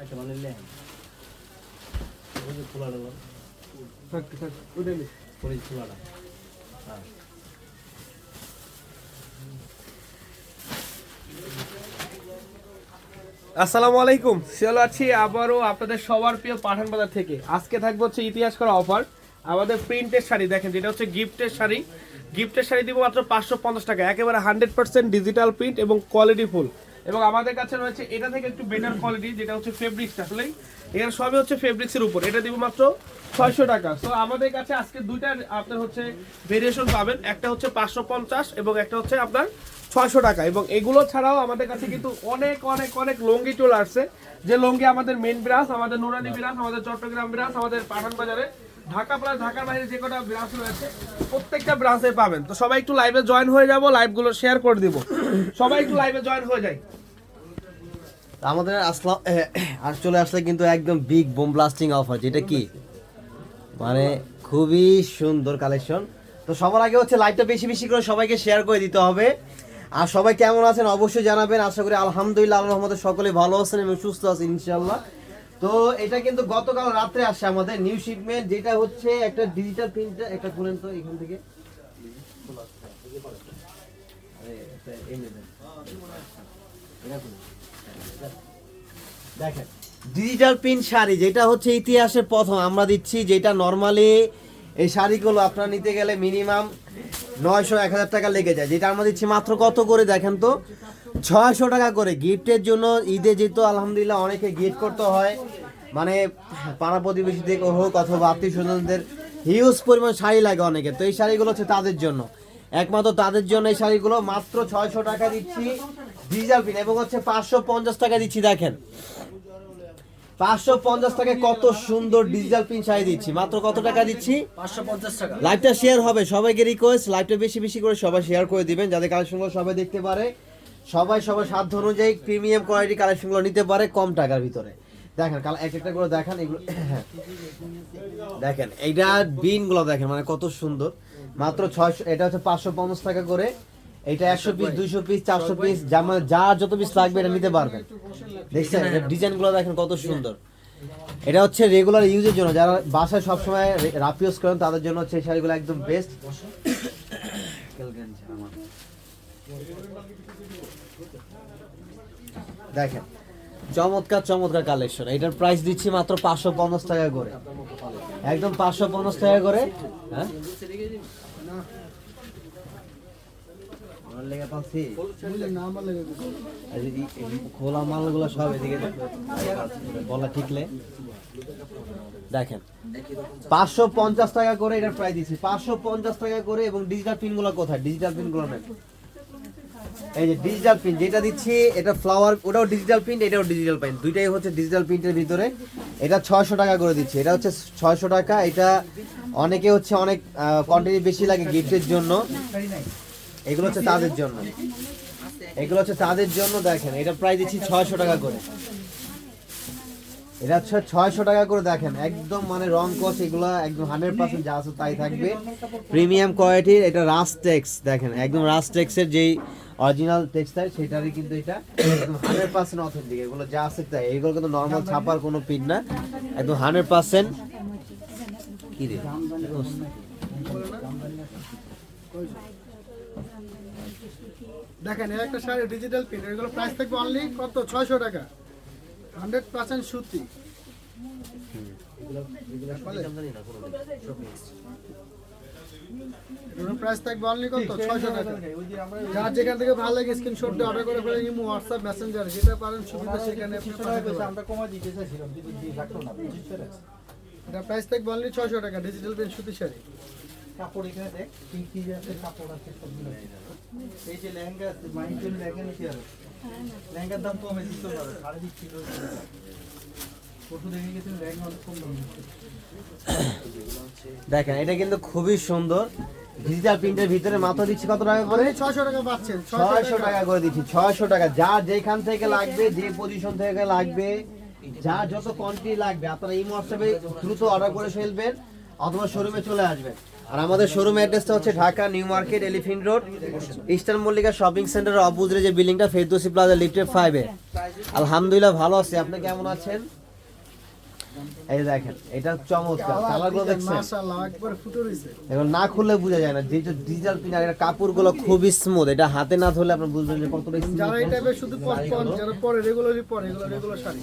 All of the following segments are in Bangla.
আচ্ছা মানে লেন ওই যে খোলাটা বল, থাক থাক ওটা নে। ওই খোলাটা হ্যাঁ। আসসালামু আলাইকুম। চলো আছি আবারও আপনাদের সবার প্রিয় পাঠান বাজার থেকে। আজকে থাকবে হচ্ছে ইতিহাস করা অফার। আমাদের প্রিন্টের শাড়ি দেখেন যেটা হচ্ছে গিফটের শাড়ি। গিফটের শাড়ি দিব মাত্র পাঁচশো পঞ্চাশ টাকা। একেবারে হান্ড্রেড পার্সেন্ট ডিজিটাল প্রিন্ট এবং কোয়ালিটি ফুল। এবং আমাদের কাছে রয়েছে এটা থেকে একটু বেটার কোয়ালিটি যেটা হচ্ছে ফেব্রিক্স আসলে এখানে সবই হচ্ছে ফেব্রিক্সের উপর। এটা দিব মাত্র ছয়শো টাকা। তো আমাদের কাছে আজকে দুইটা, আপনার হচ্ছে ভেরিয়েশন পাবেন। একটা হচ্ছে পাঁচশো পঞ্চাশ এবং একটা হচ্ছে আপনার ছয়শো টাকা। এবং এগুলো ছাড়াও আমাদের কাছে কিন্তু অনেক অনেক অনেক লঙ্গি চলে আসছে। যে লঙ্গি আমাদের মেন ব্রাঞ্চ আমাদের নুরানি ব্রাঞ্চ আমাদের চট্টগ্রাম ব্রাঞ্চ আমাদের পাঠান বাজারে। ঢাকা প্লাস ঢাকার বাইরে যে কটা ব্রাঞ্চ রয়েছে, প্রত্যেকটা ব্রাঞ্চে পাবেন। তো সবাই একটু লাইভে জয়েন হয়ে যাব লাইভগুলো শেয়ার করে দিব। সবাই একটু লাইভে জয়েন হয়ে যায় আমাদের আসলাম আর চলে আসলে কিন্তু একদম বিগ বোম ব্লাস্টিং অফার যেটা কি? মানে খুবই সুন্দর কালেকশন তো সবার আগে হচ্ছে লাইভটা বেশি বেশি করে সবাইকে শেয়ার করে দিতে হবে। আর সবাই কেমন আছেন অবশ্যই জানাবেন। আশা করি আলহামদুলিল্লাহ আল্লাহ রহমতে সকলে ভালো আছেন এবং সুস্থ আছেন ইনশাল্লাহ তো এটা কিন্তু গতকাল রাত্রে আসছে আমাদের নিউ শিপমেন্ট যেটা হচ্ছে একটা ডিজিটাল প্রিন্ট একটা খুলেন তো এখান থেকে। দেখেন ডিজিটাল প্রিন্ট শাড়ি, যেটা হচ্ছে ইতিহাসের প্রথম। আমরা দিচ্ছি যেটা নর্মালি এই শাড়িগুলো আপনারা নিতে গেলে মিনিমাম নয়শো, এক হাজার টাকা লেগে যায়। যেটা আমরা দিচ্ছি মাত্র কত করে দেখেন তো? ছয়শো টাকা করে। গিফটের জন্য ঈদে যেহেতু আলহামদুলিল্লাহ অনেকে গিফট করতে হয় মানে পাড়া প্রতিবেশী থেকে হোক অথবা আত্মীয় স্বজনদের হিউজ পরিমাণ শাড়ি লাগে অনেকে তো এই শাড়িগুলো হচ্ছে তাদের জন্য। একমাত্র তাদের জন্য এই শাড়িগুলো মাত্র ছয়শো টাকা দিচ্ছি। ডিজিটাল পিন এবং হচ্ছে পাঁচশো পঞ্চাশ টাকা দিচ্ছি দেখেন। পাঁচশো পঞ্চাশ টাকা কত সুন্দর ডিজিটাল পিন শাড়ি দিচ্ছি। মাত্র কত টাকা দিচ্ছি? পাঁচশো পঞ্চাশ টাকা। লাইভটা শেয়ার হবে সবাইকে রিকোয়েস্ট লাইভটা বেশি বেশি করে সবাই শেয়ার করে দিবেন যাদের কালেকশনগুলো সবাই দেখতে পারে। সবাই সবার সাধ্য অনুযায়ী প্রিমিয়াম কোয়ালিটি কালেকশনগুলো নিতে পারে কম টাকার ভিতরে। দেখেন কাল এক একটা করে দেখান এগুলো দেখেন এইটা বিনগুলো দেখেন মানে কত সুন্দর। মাত্র ছয়শো এটা হচ্ছে পাঁচশো পঞ্চাশ টাকা করে। এটা একশো পিস দুইশো পিস চারশো পিস যা মানে যার যত পিস লাগবে এটা নিতে পারবেন। দেখছেন ডিজাইনগুলো দেখেন কত সুন্দর। এটা হচ্ছে রেগুলার ইউজের জন্য। যারা বাসায় সবসময় রাফ ইউজ করেন তাদের জন্য হচ্ছে শাড়িগুলো একদম বেস্ট দেখেন চমৎকার চমৎকার কালেকশন এটার প্রাইস দিচ্ছি মাত্র পাঁচশো পঞ্চাশ টাকা করে। একদম পাঁচশো পঞ্চাশ টাকা করে হ্যাঁ? আমার লেগে পাচ্ছি এই খোলা মালগুলো সব এদিকে বলা ঠিকলে। দেখেন, পাঁচশো পঞ্চাশ টাকা করে এটার প্রাইস দিচ্ছি পাঁচশো পঞ্চাশ টাকা করে এবং ডিজিটাল পিনগুলো কোথায়? ডিজিটাল পিনগুলো নেন। এই যে ডিজিটাল প্রিন্ট যেটা দিচ্ছি, এটা ফ্লাওয়ার ওটাও ডিজিটাল প্রিন্ট এটাও ডিজিটাল প্রিন্ট দুইটাই হচ্ছে ডিজিটাল প্রিন্টের ভিতরে। এটা ছয়শো টাকা করে দিচ্ছি। এটা হচ্ছে ছয়শো টাকা। এটা অনেকে হচ্ছে অনেক কোয়ান্টিটি বেশি লাগে গিফটের জন্য। এগুলো হচ্ছে তাদের জন্য। এগুলো হচ্ছে তাদের জন্য, দেখেন, এটা প্রায় দিচ্ছি ছয়শো টাকা করে। এটা হচ্ছে ছয়শো টাকা করে, দেখেন, একদম মানে রং কস, এগুলো একদম হান্ড্রেড পার্সেন্ট যা আছে তাই থাকবে। প্রিমিয়াম কোয়ালিটির এটা রাস টেক্স দেখেন, একদম রাস টেক্সের যেই অরিজিনাল টেক্সটাইল সেটারই কিন্তু এটা একদম হান্ড্রেড পার্সেন্ট অথেন্টিক এগুলো যা আছে তাই, এগুলো কিন্তু নর্মাল ছাপার কোনো পিন না, একদম হান্ড্রেড পার্সেন্ট কি রে দেখেন একটা শাড়ি ডিজিটাল প্রিন্ট এগুলো প্রাইস থাকবে অনলি কত? ছয়শো টাকা। হান্ড্রেড পার্সেন্ট সুতি। কত? টাকা। যার যেখান থেকে ভালো লাগে অর্ডার করে হোয়াটসঅ্যাপ মেসেঞ্জার যেটা সুবিধা সেখানে এটা ছয়শো টাকা ডিজিটাল প্রিন্ট সুতি শাড়ি। কাপড় এখানে দেখ কি কি আছে কাপড় আছে সবগুলো। এই যে লেহেঙ্গা আছে জন্য লেহেঙ্গার দাম কমে দিতে পারে সাড়ে কিলো। দেখেন এটা কিন্তু খুবই সুন্দর। ডিজিটাল প্রিন্টের ভিতরে মাথা দিচ্ছি কত টাকা করে? ছয়শো টাকা পাচ্ছেন ছয়শো টাকা। করে দিচ্ছি ছয়শো টাকা। যা যেখান থেকে লাগবে যে পজিশন থেকে লাগবে যা যত কোয়ান্টিটি লাগবে আপনারা এই হোয়াটসঅ্যাপে দ্রুত অর্ডার করে ফেলবেন অথবা শোরুমে চলে আসবেন। আর আমাদের শোরুম অ্যাড্রেসটা হচ্ছে Dhaka New Market Elephant Road Eastern Mallika shopping সেন্টারের অপোজিটে যে বিল্ডিংটা ফেরদৌসি প্লাজা লিফটেড ফাইভে আলহামদুলিল্লাহ ভালো আছি। আপনি কেমন আছেন? এই দেখেন এটা চমৎকার। কালারগুলো দেখছেন? এখন না খুললে বোঝা যায় না। যেটা ডিজিটাল পিন আর কাপড়গুলো খুবই স্মুথ এটা হাতে না ধরলে আপনি বুঝবেন যে কতটা যারা এই টাইপের শুধু পপকর্ন যারা পরে রেগুলারলি পরে এগুলো রেগুলার শাড়ি।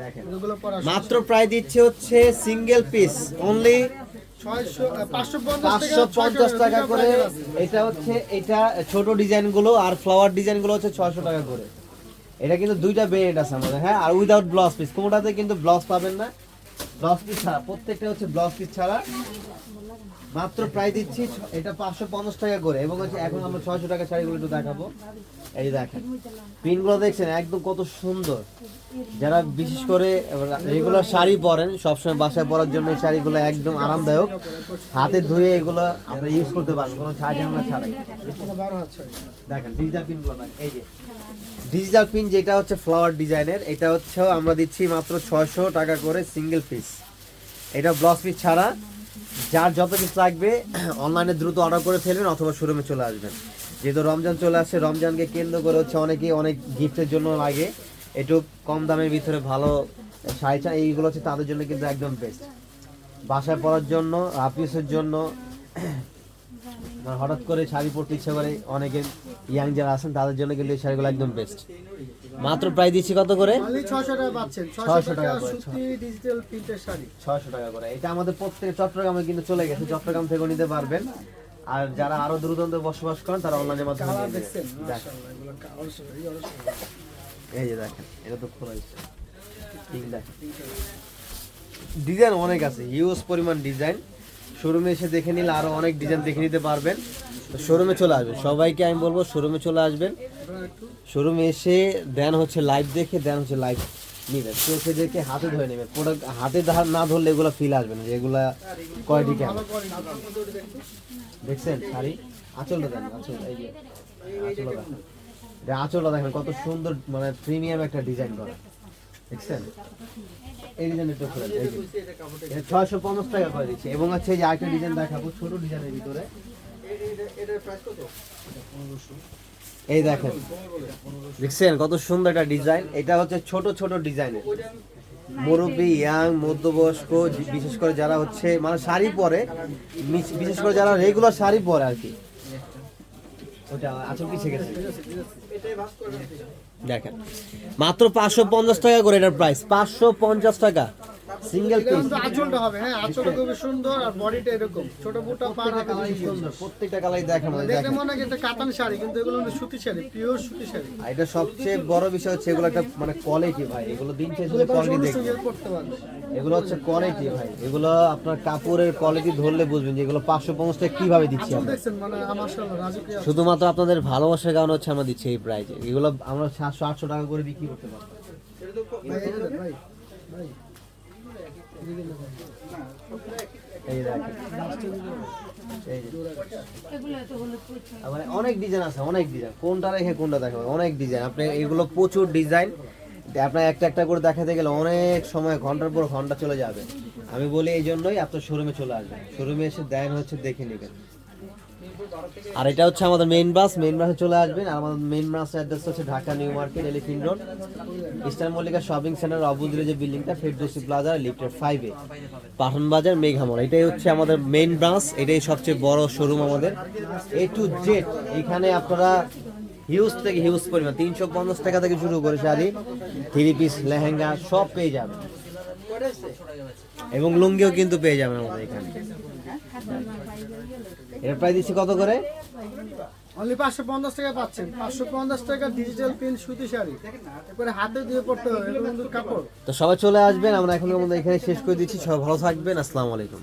দেখেন। এগুলো পরা মাত্র প্রায় দিচ্ছে হচ্ছে সিঙ্গেল পিস অনলি 600 550 পাঁচশো পঞ্চাশ টাকা করে এটা হচ্ছে এটা ছোট ডিজাইনগুলো আর ফ্লাওয়ার ডিজাইনগুলো হচ্ছে ছয়শো টাকা করে। এটা কিন্তু দুইটা ভেরিয়েন্ট আছে আমাদের হ্যাঁ? আর উইদাউট ব্লাউজ পিস কোনোটাতে কিন্তু ব্লাউজ পাবেন না? ব্লাউজ পিস ছাড়া প্রত্যেকটা হচ্ছে ব্লাউজ পিস ছাড়া। মাত্র প্রায় দিচ্ছি এটা পাঁচশো পঞ্চাশ টাকা করে। এবং হচ্ছে এখন আমরা ছয়শো টাকা শাড়িগুলো একটু দেখাবো। এই দেখেন পিনগুলো দেখছেন? একদম কত সুন্দর। যারা বিশেষ করে রেগুলার শাড়ি পরেন, সবসময় বাসায় পরার জন্য শাড়িগুলো একদম আরামদায়ক। হাতে ধুয়ে এগুলো আপনারা ইউজ করতে পারবেন কোনো ছাড় দেখেন ডিজিটাল এই যে। ডিজিটাল পিন যেটা হচ্ছে ফ্লাওয়ার ডিজাইনের এটা হচ্ছে আমরা দিচ্ছি মাত্র ছয়শো টাকা করে সিঙ্গেল পিস এটা ব্লাউজ পিস ছাড়া যার যত পিস লাগবে অনলাইনে দ্রুত অর্ডার করে ফেলবেন অথবা শোরুমে চলে আসবেন। যেহেতু রমজান চলে আসছে রমজানকে কেন্দ্র করে হচ্ছে অনেকেই অনেক গিফটের জন্য লাগে। একটু কম দামের ভিতরে ভালো শাড়ি চান এইগুলো হচ্ছে তাদের জন্য কিন্তু একদম বেস্ট বাসায় পড়ার জন্য আপিসের জন্য মানে হঠাৎ করে শাড়ি পরতে ইচ্ছা করে অনেকে ইয়াং যারা আছেন তাদের জন্য কিন্তু এই শাড়িগুলো একদম বেস্ট মাত্র প্রায় দিচ্ছি কত করে? 600 টাকা পাচ্ছেন। 600 600 টাকা টাকা করে, সুতি ডিজিটাল প্রিন্টের শাড়ি। ছয়শো টাকা করে। এটা আমাদের প্রত্যেক চট্টগ্রামে কিন্তু চলে গেছে। চট্টগ্রাম থেকেও নিতে পারবেন। আর যারা আরও দূর দূরান্তে বসবাস করেন তারা অনলাইনের মাধ্যমে দেখছেন এই যে দেখেন, এটা তো খোলা হয়েছে। ডিজাইন অনেক আছে হিউজ পরিমাণ ডিজাইন। শোরুমে এসে দেখে নিলে আরও অনেক ডিজাইন দেখে নিতে পারবেন। শোরুমে চলে আসবেন। সবাইকে আমি বলব, শোরুমে চলে আসবেন। শোরুমে এসে দেন হচ্ছে লাইভ দেখে, দেন হচ্ছে লাইভ নিবেন। চোখে দেখে হাতে ধরে নেবেন। প্রোডাক্ট হাতে না ধরলে এগুলো ফিল আসবে না, যে এগুলা কোয়ালিটি কেমন। দেখছেন শাড়ি? আঁচলটা দেন, আঁচল, এই যে। আঁচলটা আঁচলটা দেখেন কত সুন্দর মানে প্রিমিয়াম একটা ডিজাইন করা। দেখছেন? এই ডিজাইন একটু ছয়শো পঞ্চাশ টাকা করে দিচ্ছে। এবং হচ্ছে যে আরেকটা ডিজাইন দেখাবো, ছোট ডিজাইনের ভিতরে। এই দেখেন। দেখছেন কত সুন্দর একটা ডিজাইন এটা হচ্ছে ছোট ছোট ডিজাইনের মুরব্বী ইয়াং মধ্যবয়স্ক, বিশেষ করে যারা হচ্ছে মানে শাড়ি পরে, বিশেষ করে যারা রেগুলার শাড়ি পরে আর কি। দেখেন। মাত্র পাঁচশো পঞ্চাশ টাকা করে এটার প্রাইস পাঁচশো পঞ্চাশ টাকা। সিঙ্গেল পিস আঁচলটা হবে হ্যাঁ আঁচলটা খুবই সুন্দর আর বডিটা এরকম। ছোট বুটা পার হবে খুবই সুন্দর। প্রত্যেকটা কালাই দেখেন দেখে মনে হয় এটা কাতান শাড়ি কিন্তু এগুলো হলো সুতি শাড়ি পিওর সুতি শাড়ি। আর এটা সবচেয়ে বড় বিষয় হচ্ছে এগুলো একটা মানে কোয়ালিটি ভাই এগুলো দিন শেষে এগুলো কোয়ালিটি পারবে। এগুলো হচ্ছে কোয়ালিটি ভাই এগুলো আপনার কাপড়ের কোয়ালিটি ধরলে বুঝবেন যে এগুলো পাঁচশো পঞ্চাশ টাকা কীভাবে দিচ্ছি আমরা। মানে শুধুমাত্র আপনাদের ভালোবাসার কারণে হচ্ছে আমরা দিচ্ছি এই প্রাইজে এগুলো আমরা সাতশো আটশো টাকা করে বিক্রি করতে পারব। মানে অনেক ডিজাইন আছে, অনেক ডিজাইন কোনটা রেখে কোনটা দেখাবো? অনেক ডিজাইন আপনি এগুলো প্রচুর ডিজাইন আপনার একটা একটা করে দেখাতে গেলে অনেক সময়, ঘণ্টার পর ঘণ্টা চলে যাবে। আমি বলি এই জন্যই আপনার শোরুমে চলে আসবেন শোরুমে এসে দেন হচ্ছে দেখে নেবেন। আর এটা হচ্ছে আমাদের মেইন বাস মেইন বাসে চলে আসবেন। আর আমাদের মেইন বাস অ্যাড্রেস হচ্ছে Dhaka New Market Elephant Road. Eastern Mallika shopping centre অবুদ্রে যে বিল্ডিংটা, ফেরদৌসি প্লাজা লিফটের ফাইভে পাঠান বাজার মেঘামল। এটাই হচ্ছে আমাদের মেইন ব্রাঞ্চ এটাই সবচেয়ে বড় শোরুম আমাদের। এ টু জেড এখানে আপনারা হিউজ থেকে হিউজ পরিমাণ, তিনশো পঞ্চাশ টাকা থেকে শুরু করে শাড়ি থ্রি পিস লেহেঙ্গা, সব পেয়ে যাবেন। এবং লুঙ্গিও কিন্তু পেয়ে যাবেন আমাদের এখানে। এর দিচ্ছি কত করে? অনলি পাঁচশো পঞ্চাশ টাকা পাচ্ছেন। পাঁচশো পঞ্চাশ টাকা ডিজিটাল প্রিন্ট সুতি শাড়ি। এরপরে হাতে দিয়ে পড়তে হবে কাপড়। তো সবাই চলে আসবেন আমরা এখন এখানে শেষ করে দিচ্ছি। সবাই ভালো থাকবেন আসসালামু আলাইকুম।